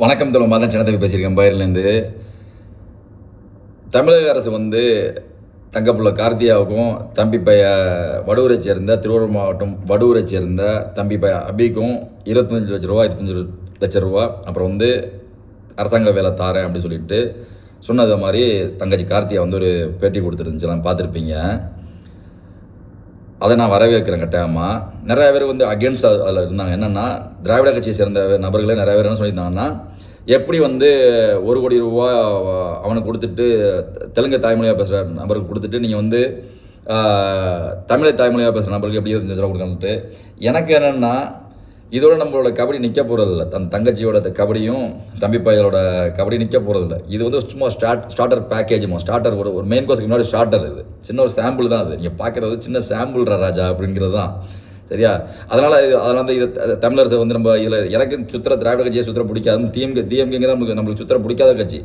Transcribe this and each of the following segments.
வணக்கம் தோழ மாதம் சின்னதவி பேசியிருக்கேன் பயிர்லேருந்து. தமிழக அரசு வந்து தங்கப்புள்ள கார்த்தியாவுக்கும் தம்பி பைய வடூரை சேர்ந்த திருவாரூர் மாவட்டம் வடூரை சேர்ந்த தம்பி பைய அபிக்கும் இருபத்தஞ்சு லட்ச ரூபா இருபத்தஞ்சி லட்ச ரூபா அப்புறம் வந்து அரசாங்க வேலை தாரேன் அப்படின்னு சொல்லிட்டு சொன்னது மாதிரி தங்கச்சி கார்த்தியா வந்து ஒரு பேட்டி கொடுத்துருந்துச்சு நான் பார்த்துருப்பீங்க. அதை நான் வரவேற்கிறேன் கட்டாயமாக நிறைய பேர் வந்து அகேன்ஸ்ட் அதில் இருந்தாங்க. என்னென்னா திராவிட கட்சியை சேர்ந்த நபர்களே நிறைய பேர் என்ன சொல்லியிருந்தாங்கன்னா எப்படி வந்து ஒரு கோடி ரூபா அவனுக்கு கொடுத்துட்டு தெலுங்கு தாய்மொழியாக பேசுகிற நபருக்கு கொடுத்துட்டு நீங்கள் வந்து தமிழை தாய்மொழியாக பேசுகிற நபருக்கு எப்படி இருந்துச்சு கொடுக்கணுன்ட்டு எனக்கு என்னென்னா இதோட நம்மளோட கபடி நிற்க போகிறதில்ல தன் தங்கச்சியோட கபடியும் தம்பி பையலோட கபடி நிற்க போகிறதில்ல இது வந்து சும்மா ஸ்டார்ட் ஸ்டார்டர் பேக்கேஜுமா ஸ்டார்டர் ஒரு ஒரு மெயின் கோஸ்க்கு முன்னாடி ஸ்டார்டர் இது. சின்ன ஒரு சாம்பிள் தான் அது. நீங்கள் பார்க்குறது சின்ன சாம்பிள் ராஜா அப்படிங்கிறது தான். சரியா? அதனால் அதனால் வந்து இது த- தமிழரசை வந்து நம்ம இதில் எனக்கு சுத்திர திராவிட கட்சியை சுத்திர பிடிக்காது டிஎம்கே டிஎம்கேங்கிற நமக்கு நம்மளுக்கு சுத்திர பிடிக்காத கட்சி.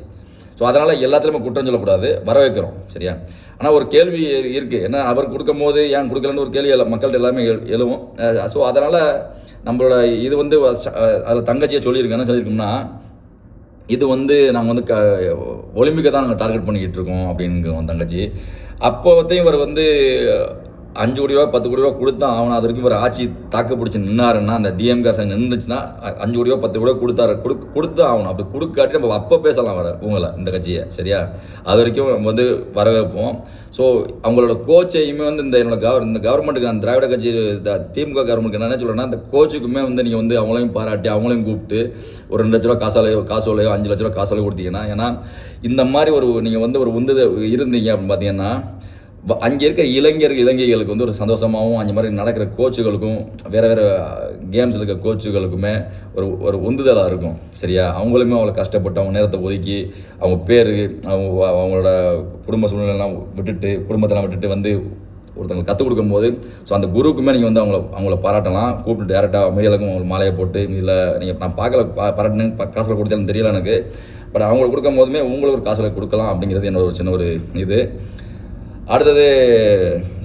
ஸோ அதனால் எல்லாத்துலேயுமே குற்றம் சொல்லக்கூடாது. வரவேற்கிறோம். சரியா? ஆனால் ஒரு கேள்வி இருக்குது ஏன்னா அவர் கொடுக்கும் போது ஏன் கொடுக்கலன்னு ஒரு கேள்வி எல்லாம் மக்கள்கிட்ட எல்லாமே எழுவும். ஸோ அதனால் நம்மளோட இது வந்து அதில் தங்கச்சியை சொல்லியிருக்கேன் என்ன சொல்லியிருக்கோம்னா இது வந்து நாங்கள் வந்து க ஒலிம்பிக்கை தான் நாங்கள் டார்கெட் பண்ணிக்கிட்டு இருக்கோம் அப்படின்னு தங்கச்சி. அப்போத்தையும் இவர் வந்து அஞ்சு கோடி ரூபா பத்து கோடி ரூபா கொடுத்தா அவன் அது வரைக்கும் ஒரு ஆட்சி தாக்கு பிடிச்சி நின்னாருன்னா அந்த டிஎம் காசு நின்றுச்சுன்னா அஞ்சு கோடி ரூபா பத்து கோடி ரூபா கொடுத்தாரு. கொடு கொடுத்து ஆகணும் அப்படி கொடுக்காட்டி நம்ம அப்போ பேசலாம் வர உங்களை இந்த கட்சியை சரியா? அது வரைக்கும் நம்ம வந்து வரவேற்போம். ஸோ அவங்களோட கோச்சையுமே வந்து இந்த என்னோட கவர் இந்த கவர்மெண்ட்டுக்கு அந்த திராவிட கட்சி திமுக கவர்மெண்ட்டுக்கு என்ன சொல்கிறேன்னா இந்த கோச்சுக்குமே வந்து நீங்கள் வந்து அவங்களையும் பாராட்டி அவங்களையும் கூப்பிட்டு ஒரு ரெண்டு லட்ச ரூபா காசாலையோ காசோலையோ அஞ்சு லட்ச ரூபா காசோலையோ கொடுத்தீங்கன்னா ஏன்னா இந்த மாதிரி ஒரு நீங்கள் வந்து ஒரு உந்து இருந்தீங்க அப்படின்னு பார்த்தீங்கன்னா அங்கே இருக்க இளைஞர் இளைஞர்களுக்கு வந்து ஒரு சந்தோஷமாகவும் அந்த மாதிரி நடக்கிற கோச்சுகளுக்கும் வேறு வேறு கேம்ஸில் இருக்க கோச்சுகளுக்குமே ஒரு ஒரு உந்துதலாக இருக்கும். சரியா? அவங்களுமே அவ்வளோ கஷ்டப்பட்டு அவங்க நேரத்தை ஒதுக்கி அவங்க பேர் அவங்க அவங்களோட குடும்ப சூழ்நிலைலாம் விட்டுட்டு குடும்பத்தெல்லாம் விட்டுட்டு வந்து ஒருத்தவங்களுக்கு கற்றுக் கொடுக்கும்போது ஸோ அந்த குருவுக்குமே நீங்கள் வந்து அவங்கள அவங்கள பாராட்டலாம். கூப்பிட்டு டேரெக்டாக மீடியாவுக்கும் அவங்களுக்கு மாலையை போட்டு இல்லை நீங்கள் நான் பார்க்கல பா காசில் கொடுத்தாலும் தெரியல எனக்கு. பட் அவங்களுக்கு கொடுக்கும் போதுமே உங்களுக்கு ஒரு காசில் கொடுக்கலாம் அப்படிங்கிறது என்னோட ஒரு சின்ன ஒரு இது. அடுத்தது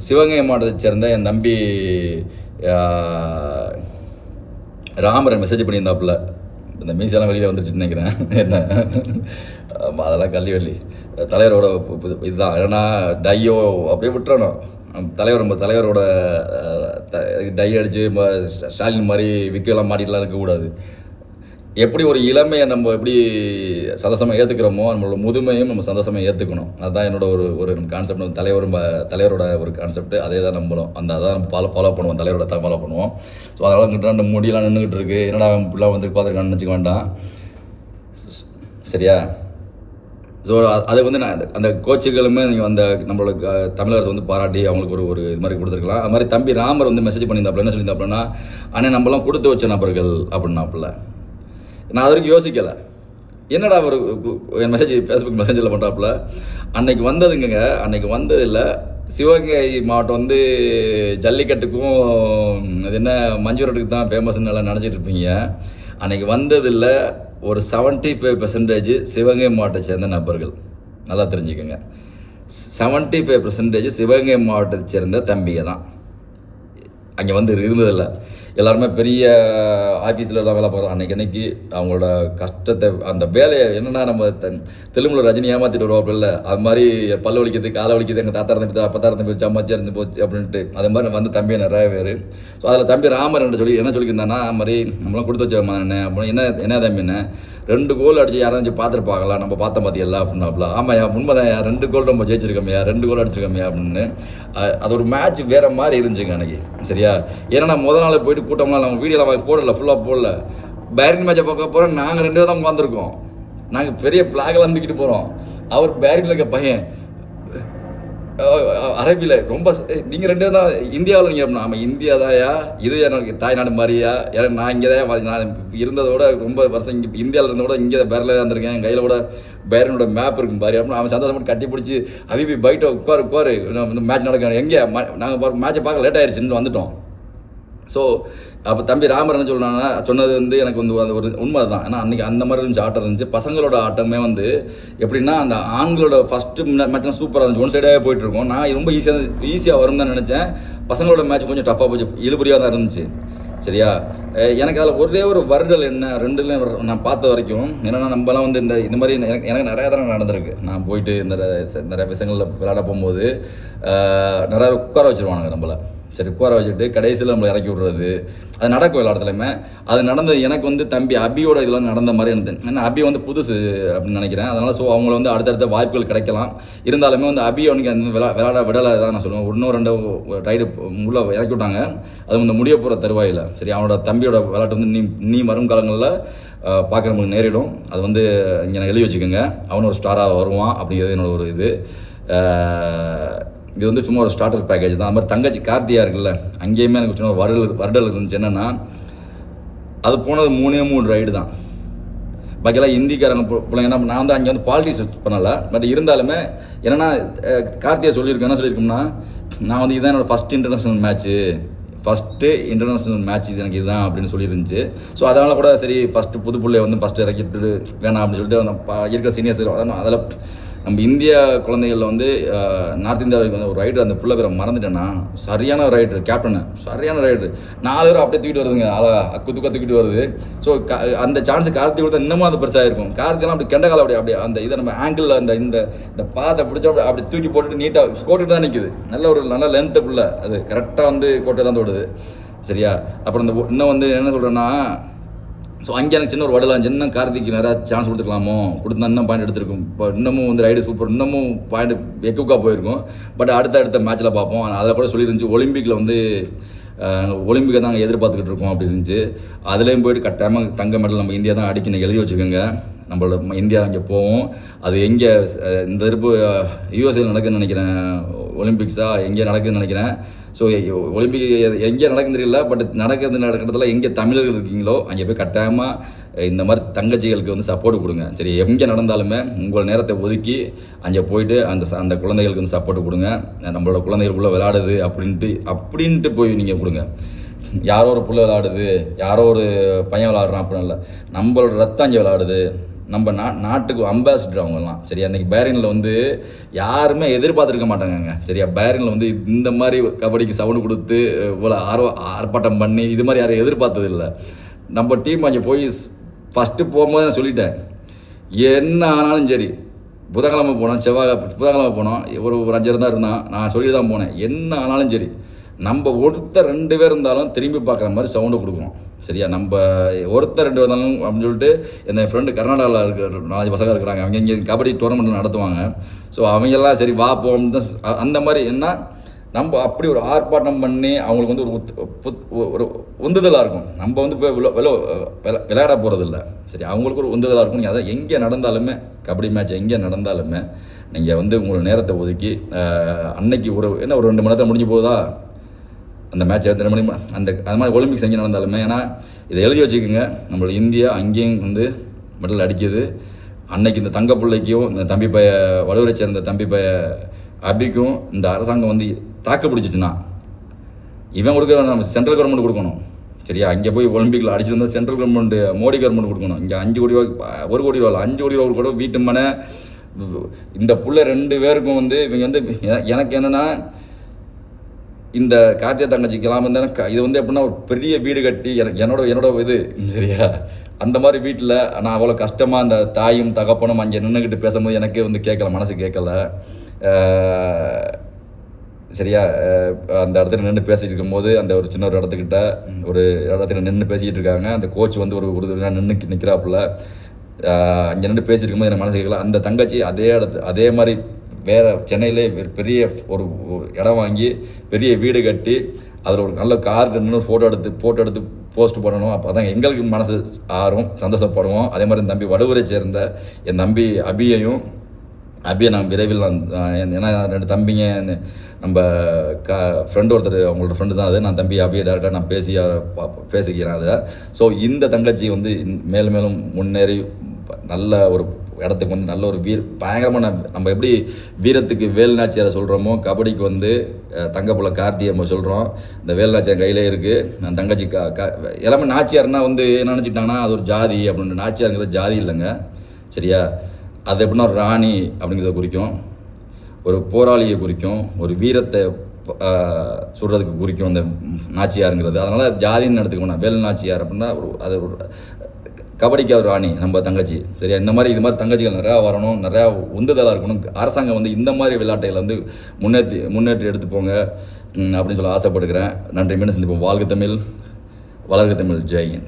சிவகங்கை மாவட்டத்தை சேர்ந்த என் தம்பி ராமரன் மெசேஜ் பண்ணியிருந்தாப்புல. இந்த மீசெல்லாம் வெளியில் வந்துட்டு நினைக்கிறேன். என்ன? ஆமா, அதெல்லாம் கல்விவெளி தலைவரோட இதுதான். ஏன்னா டையோ அப்படியே விட்டுறணும். தலைவர் நம்ம தலைவரோட டை அடித்து ஸ்டாலின் மாதிரி விக்கெல்லாம் மாட்டிட்டுலாம் இருக்கக்கூடாது. எப்படி ஒரு இளமையை நம்ம எப்படி சந்தோஷமாக ஏற்றுக்கிறோமோ நம்மளோட முதுமையும் நம்ம சந்தோஷமாக ஏற்றுக்கணும் அதுதான் என்னோட ஒரு ஒரு கான்செப்ட் தலைவர் ம- தலைவரோட ஒரு கான்செப்ட் அதே தான் நம்பணும் அந்த அதான் நம்ம ஃபாலோ ஃபாலோ பண்ணுவோம். தலைவரோட தான் ஃபாலோ பண்ணுவோம். ஸோ அதனால் கிட்ட நம்ம முடியெல்லாம் நின்றுக்கிட்டு இருக்கு. என்னடா அவன் பிள்ளை வந்து பார்த்துருக்கான்னு நினச்சிக்க வேண்டாம். சரியா? ஸோ அது வந்து நான் அந்த- அந்த கோச்சுகளுமே நீங்கள் அந்த நம்மளோட க- தமிழரசு வந்து பாராட்டி அவங்களுக்கு ஒரு ஒரு இது மாதிரி கொடுத்துருக்கலாம். அது மாதிரி தம்பி ராமர் வந்து மெசேஜ் பண்ணியிருந்தாப்புல. என்ன சொல்லியிருந்தாப்புலன்னா அண்ணே நம்மளாம் கொடுத்து வச்ச நபர்கள் அப்படின்னாப்புல. நான் அது வரைக்கும் யோசிக்கலை. என்னடா அவர் என் மெசேஜ் ஃபேஸ்புக் மெசேஜில் பண்ணுறாப்புல அன்னைக்கு வந்ததுங்க அன்னைக்கு வந்ததில்லை. சிவகங்கை மாவட்டம் வந்து ஜல்லிக்கட்டுக்கும் அது என்ன மஞ்சுரட்டுக்கு தான் ஃபேமஸ்ன்னு எல்லாம் நினச்சிட்டு இருப்பீங்க. அன்னைக்கு வந்ததில்ல. ஒரு 75% ஃபைவ் பெர்சன்டேஜ் சிவகங்கை மாவட்டத்தை சேர்ந்த நபர்கள். நல்லா தெரிஞ்சுக்கோங்க. 75% ஃபைவ் பெர்சன்டேஜ் சிவகங்கை மாவட்டத்தை சேர்ந்த தம்பிங்க தான். அங்கே வந்து இருந்ததில்லை. எல்லாருமே பெரிய ஆஃபீஸில் எல்லாம் வேலை பார்க்குறோம் அன்னைக்கு அன்னைக்கு அவங்களோட கஷ்டத்தை அந்த வேலையை என்னென்னா நம்ம தெலுங்குல ரஜினி ஏமாத்திட்டு வருவாப்புல அது மாதிரி பல்லு வலிக்கிறது காலை வலிக்கிறது எங்கள் தாத்தா இருந்து அப்பத்தா இருந்து போச்சு அம்மாச்சியா இருந்து போச்சு அப்படின்ட்டு. அது மாதிரி வந்து தம்பி நிறைய பேர். ஸோ அதில் தம்பி ராமர் என்று சொல்லி என்ன சொல்லியிருந்தானா அது மாதிரி நம்மளாம் கொடுத்து வச்சோம்மா என்ன அப்படின்னு என்ன என்ன தம்பி என்ன ரெண்டு கோல் அடிச்சு யாராச்சும் பார்த்துருப்பாங்களா? நம்ம பார்த்த மாதிரியெல்லாம் அப்படின்னாப்ல. ஆமாய்யா உண்மைதான் ரெண்டு கோல் நம்ம ஜெயிச்சிருக்கோமையா ரெண்டு கோல் அடிச்சிருக்கோமையா அப்படின்னு. அது ஒரு மேட்ச் வேற மாதிரி இருந்துச்சுங்க அன்னைக்கு. சரியா? ஏன்னா நான் முத நாள் போயிட்டு கூட்டம்லாம் நம்ம வீடியோலாம் போடல ஃபுல்லாக போடல. பேரிங் மேட்சை பார்க்க போகிறோம் நாங்கள் ரெண்டு தான் உட்காந்துருக்கோம் நாங்கள் பெரிய ஃப்ளாகெல்லாம் தூக்கிட்டு போகிறோம் அவர் பேரிங்கில் இருக்க பையன். அரபியில் ரொம்ப நீங்கள் ரெண்டு தான் இந்தியாவில் நீங்கள் ஆமாம் இந்தியா தாயா இது எனக்கு தாய்நாடு மாதிரியா? ஏன்னா நான் இங்கே தான் நான் இருந்ததோட ரொம்ப வருஷம் இங்கே இந்தியாவில் இருந்ததோட இங்கே பேரில் தான் இருந்திருக்கேன். என் கையில் கூட பேரனோட மேப் இருக்கும் பாரு அப்படின்னு அவன் சந்தோஷம் கட்டி பிடிச்சி அபிபி பைட்டோ உட்காரு உட்காரு. மேட்ச் நடக்க எங்கே? நாங்கள் மேட்சை பார்க்க லேட் ஆயிடுச்சுன்னு வந்துட்டோம். ஸோ அப்போ தம்பி ராமர் என்ன சொல்கிறாங்கன்னா சொன்னது வந்து எனக்கு வந்து அது ஒரு உண்மை தான் ஏன்னா அன்றைக்கி அந்த மாதிரி இருந்துச்சு ஆட்டம் இருந்துச்சு. பசங்களோட ஆட்டமே வந்து எப்படின்னா அந்த ஆண்களோட ஃபஸ்ட்டு மேட்ச்லாம் சூப்பராக இருந்துச்சு. ஒன் சைடாகவே போயிட்டு இருக்கோம். நான் ரொம்ப ஈஸியாக ஈஸியாக வரும் தான் நினச்சேன். பசங்களோட மேட்ச் கொஞ்சம் டஃப்பாக போச்சு. இழுபறியாக தான் இருந்துச்சு. சரியா? எனக்கு அதில் ஒரே ஒரு வருடல் என்ன ரெண்டுல நான் பார்த்த வரைக்கும் என்னென்னா நம்மலாம் வந்து இந்த இந்த மாதிரி எனக்கு எனக்கு நிறையா தடவை நடந்திருக்கு. நான் போயிட்டு இந்த நிறையா நிறைய விஷயங்களில் விளையாட போகும்போது நிறையா நிறைய உட்கார வச்சுருவானுங்க நம்மளை. சரி கூற வச்சுட்டு கடைசியில் நம்மளை இறக்கி விடுறது. அது நடக்கும் எல்லா இடத்துலையுமே. அது நடந்தது எனக்கு வந்து தம்பி அபியோட இதில் நடந்த மாதிரி இருந்தது ஏன்னா அபி வந்து புதுசு அப்படின்னு நினைக்கிறேன். அதனால் ஸோ அவங்கள வந்து அடுத்தடுத்த வாய்ப்புகள் கிடைக்கலாம். இருந்தாலுமே வந்து அபி அவனுக்கு அந்த விளா விளாட விடலை தான் நான் சொல்லுவேன். இன்னும் ரெண்டு ரைடு உள்ள இறக்கி விட்டாங்க. அது வந்து முடிய போகிற தருவாயில். சரி அவனோட தம்பியோட விளையாட்டு வந்து நீ நீ வரும் காலங்களில் பார்க்க நமக்கு நேரிடும். அது வந்து இங்கே நான் எழுதி வச்சுக்கோங்க. அவன் ஒரு ஸ்டாராக வருவான் அப்படிங்கிறது என்னோட ஒரு இது. இது வந்து சும்மா ஒரு ஸ்டார்டர் பேக்கேஜ் தான். அது மாதிரி தங்கச்சி கார்த்தியா இருக்குல்ல அங்கேயுமே எனக்கு சின்ன ஒரு வருடல் வருடல் இருந்துச்சு. என்னென்னா அது போனது மூணே மூணு ரைடு தான். பாக்கியெல்லாம் ஹிந்திக்காரங்க பு- பிள்ளைங்க என்ன நான் வந்து அங்கே வந்து பாலிட்டிக்ஸ் பண்ணலை. பட் இருந்தாலுமே என்னென்னா கார்த்தியா சொல்லியிருக்கேன் என்ன சொல்லியிருக்கோம்னா நான் வந்து இதுதான் என்னோட first international match first international match இது எனக்கு இதுதான் அப்படின்னு சொல்லியிருந்துச்சு. ஸோ அதனால் கூட சரி ஃபஸ்ட்டு புது பிள்ளைய வந்து ஃபஸ்ட்டு இறக்கிட்டு வேணாம் அப்படின்னு சொல்லிட்டு இருக்கிற சீனியர்ஸ் அதான் அதில் நம்ம இந்திய குழந்தைகளில் வந்து நார்த் இந்தியாவுக்கு வந்து ஒரு ரைடர் அந்த பிள்ளை பேரை மறந்துட்டேன்னா சரியான ரைடர் கேப்டனு சரியான ரைடர் நாலு பேரும் அப்படியே தூக்கிட்டு வருதுங்க அழகா. அக்கு துக்க தூக்கிட்டு வருது. ஸோ அந்த சான்ஸ் கார்த்தி கொடுத்தா இன்னமும் அது பெருசாக இருக்கும் கார்த்திலாம் அப்படி கெண்டகால அப்படி அப்படி அந்த இதை நம்ம ஆங்கிளில் அந்த இந்த இந்த பாதை பிடிச்சா அப்படி அப்படி தூக்கி போட்டுட்டு நீட்டாக கோட்டுட்டு தான் நிற்குது நல்ல ஒரு நல்ல லென்த்து பிள்ளை. அது கரெக்டாக வந்து கோட்டை தான் தொடுது. சரியா? அப்புறம் இந்த ஒ- இன்னும் வந்து என்ன சொல்கிறேன்னா ஸோ அங்கே எனக்கு சின்ன ஒரு வடலாம் சின்ன கார்த்திக்கு நிறையா சான்ஸ் கொடுத்துருக்கலாமோ? கொடுத்தா இன்னும் பாயிண்ட் எடுத்திருக்கும். இப்போ இன்னமும் வந்து ரைடு சூப்பர் இன்னமும் பாயிண்ட் எக்குக்காக போயிருக்கும். பட் அடுத்த அடுத்த மேட்ச்சில் பார்ப்போம். அதில் கூட சொல்லியிருந்துச்சு ஒலிம்பிக்கில் வந்து ஒலிம்பிக்கை தான் நாங்கள் எதிர்பார்த்துக்கிட்டு இருக்கோம் அப்படி இருந்துச்சு. அதுலேயும் போயிட்டு கட்டாயமாக தங்க மெடல் நம்ம இந்தியா தான் அடிக்கணும். எழுதி வச்சுக்கோங்க. நம்மளோட இந்தியா அங்கே போவோம். அது எங்கே இந்த திருப்பு யூஎஸ்ஏல நடக்குதுன்னு நினைக்கிறேன். ஒலிம்பிக்ஸா எங்கே நடக்குதுன்னு நினைக்கிறேன். ஸோ ஒலிம்பிக் எங்கே நடக்குதுன்னு தெரியல பட் நடக்கிறது நடக்கிறதுல எங்கே தமிழர்கள் இருக்கீங்களோ அங்கே போய் கட்டாயமாக இந்த மாதிரி தங்கச்சிகளுக்கு வந்து சப்போர்ட் கொடுங்க. சரி எங்கே நடந்தாலுமே உங்கள் நேரத்தை ஒதுக்கி அங்கே போயிட்டு அந்த அந்த குழந்தைகளுக்கு வந்து சப்போர்ட் கொடுங்க. நம்மளோட குழந்தைகளுக்குள்ளே விளையாடுது அப்படின்ட்டு அப்படின்ட்டு போய் நீங்கள் கொடுங்க. யாரோ ஒரு புள்ள விளையாடுது யாரோ ஒரு பையன் விளாட்றான் அப்படின்னு இல்லை நம்மளோட ரத்தம் அங்கே விளையாடுது. நம்ம நா நாட்டுக்கு அம்பாசிடர் அவங்கெல்லாம் சரியா? அன்றைக்கி பேரினில் வந்து யாருமே எதிர்பார்த்துருக்க மாட்டாங்கங்க. சரியா? பேரினில் வந்து இந்த மாதிரி கபடிக்கு சவுண்டு கொடுத்து இவ்வளோ ஆர்வ ஆர்ப்பாட்டம் பண்ணி இது மாதிரி யாரும் எதிர்பார்த்தது இல்லை நம்ம டீம் அங்கே போய் ஃபஸ்ட்டு போகும்போது நான் சொல்லிட்டேன். என்ன ஆனாலும் சரி புதன்கிழமை போனோம் செவ்வாய் புதன்கிழமை போனோம். ஒரு ஒரு அஞ்சு தான் இருந்தான். நான் சொல்லி தான் போனேன். என்ன ஆனாலும் சரி நம்ம ஒருத்தர் ரெண்டு பேர் இருந்தாலும் திரும்பி பார்க்குற மாதிரி சவுண்டு கொடுக்கணும். சரியா? நம்ம ஒருத்தர் ரெண்டு பேர் இருந்தாலும் அப்படின்னு சொல்லிட்டு என் ஃப்ரெண்டு கர்நாடகாவில் இருக்கிற நாலஞ்சு பசங்க இருக்கிறாங்க. அவங்க இங்கே கபடி டோர்னமெண்ட் நடத்துவாங்க. ஸோ அவங்கெல்லாம் சரி வா போம் தான் அந்த மாதிரி என்ன? நம்ம அப்படி ஒரு ஆர்ப்பாட்டம் பண்ணி அவங்களுக்கு வந்து ஒரு உத் புத் ஒரு உந்துதலாக இருக்கும். நம்ம வந்து போய் விள விள விளையாட போகிறதில்ல சரி அவங்களுக்கு ஒரு உந்துதலாக இருக்கும். நீங்கள் அதை எங்கே நடந்தாலுமே கபடி மேட்ச் எங்கே நடந்தாலுமே நீங்கள் வந்து உங்களோட நேரத்தை ஒதுக்கி அன்னைக்கு ஒரு என்ன ஒரு ரெண்டு மணி நேரத்தில் முடிஞ்சு போகுதா? அந்த மேட்ச் எத்தனை மணி அந்த அது மாதிரி ஒலிம்பிக்ஸ் எங்கே நடந்தாலுமே ஏன்னா இதை எழுதி வச்சுக்கோங்க. நம்மளோட இந்தியா அங்கேயும் வந்து மெடல் அடிக்குது. அன்னைக்கு இந்த தங்க பிள்ளைக்கும் இந்த தம்பி பைய வடுவரை சேர்ந்த தம்பி பைய அபிக்கும் இந்த அரசாங்கம் வந்து தாக்க பிடிச்சிச்சுன்னா இவன் கொடுக்க நம்ம சென்ட்ரல் கவர்மெண்ட் கொடுக்கணும். சரியா? அங்கே போய் ஒலிம்பிக்கில் அடிச்சிருந்தா சென்ட்ரல் கவர்மெண்ட் மோடி கவர்மெண்ட் கொடுக்கணும். இங்கே அஞ்சு கோடி ரூபா ஒரு கோடி ரூபா அஞ்சு கோடி ரூபா கூட வீட்டு மனை இந்த புள்ள ரெண்டு பேருக்கும் வந்து இவங்க வந்து எனக்கு என்னென்னா இந்த கார்த்திகை தங்கச்சிக்கெல்லாம் வந்து எனக்கு இது வந்து எப்படின்னா ஒரு பெரிய வீடு கட்டி எனக்கு என்னோட என்னோட இது சரியா? அந்த மாதிரி வீட்டில் நான் அவ்வளோ கஷ்டமாக அந்த தாயும் தகப்பனும் அங்கே நின்றுக்கிட்டு பேசும்போது எனக்கே வந்து கேட்கல மனசு கேட்கல. சரியா? அந்த இடத்துல நின்று பேசிகிட்டு இருக்கும்போது அந்த ஒரு சின்ன ஒரு இடத்துக்கிட்ட ஒரு இடத்துல நின்று பேசிக்கிட்டு இருக்காங்க. அந்த கோச் வந்து ஒரு ஒரு நின்று நிற்கிறாப்புல அங்கே நின்று பேசியிருக்கும்போது எனக்கு மனசு கேட்கல. அந்த தங்கச்சி அதே இடத்து அதே மாதிரி வேறு சென்னையிலே பெரிய ஒரு இடம் வாங்கி பெரிய வீடு கட்டி அதில் ஒரு நல்ல கார் நின்று ஃபோட்டோ எடுத்து ஃபோட்டோ எடுத்து போஸ்ட் பண்ணணும். அப்போ தான் எங்களுக்கு மனசு ஆறும் சந்தோஷப்படுவோம். அதே மாதிரி என் தம்பி வடுவரை சேர்ந்த என் தம்பி அபியையும் அபியை நான் விரைவில் நான் ஏன்னா ரெண்டு தம்பிங்க நம்ம க ஃப்ரெண்டு ஒருத்தர் அவங்களோட ஃப்ரெண்டு தான் அது. நான் தம்பி அபியை டேரெக்டாக நான் பேசி பா- பேசிக்கிறேன் அதை ஸோ இந்த தங்கச்சி வந்து மேலும் மேலும் முன்னேறி நல்ல ஒரு இடத்துக்கு வந்து நல்ல ஒரு வீர் பயங்கரமான நம்ம எப்படி வீரத்துக்கு வேல்நாச்சியாரை சொல்கிறோமோ கபடிக்கு வந்து தங்கப்புல கார்த்தியை நம்ம சொல்கிறோம் இந்த வேல்நாச்சியார் கையிலே இருக்குது அந்த தங்கச்சி கா கா- எல்லாமே நாச்சியார்னா வந்து என்ன நினச்சிட்டாங்கன்னா அது ஒரு ஜாதி அப்படின்னு நாச்சியாருங்கிறது ஜாதி இல்லைங்க. சரியா? அது எப்படின்னா ஒரு ராணி அப்படிங்கிறத குறிக்கும். ஒரு போராளியை குறிக்கும். ஒரு வீரத்தை சொல்கிறதுக்கு சுடுறதுக்கு குறிக்கும் அந்த நாச்சியாருங்கிறது. அதனால் ஜாதின்னு எடுத்துக்கணும் வேல் நாச்சியார் அப்படின்னா ஒரு அது ஒரு கபடிக்கு அவர் ராணி நம்ம தங்கச்சி. சரியா? இந்த மாதிரி இது மாதிரி தங்கச்சிகள் நிறையா வரணும் நிறையா உந்துதலாக இருக்கணும். அரசாங்கம் வந்து இந்த மாதிரி விளையாட்டைகள் வந்து முன்னேற்றி முன்னேற்றி எடுத்து போங்க அப்படின்னு சொல்ல ஆசைப்படுகிறேன். நன்றி மீண்டும் சந்திப்போம். வாழ்க தமிழ் வளர்க தமிழ். ஜெயின்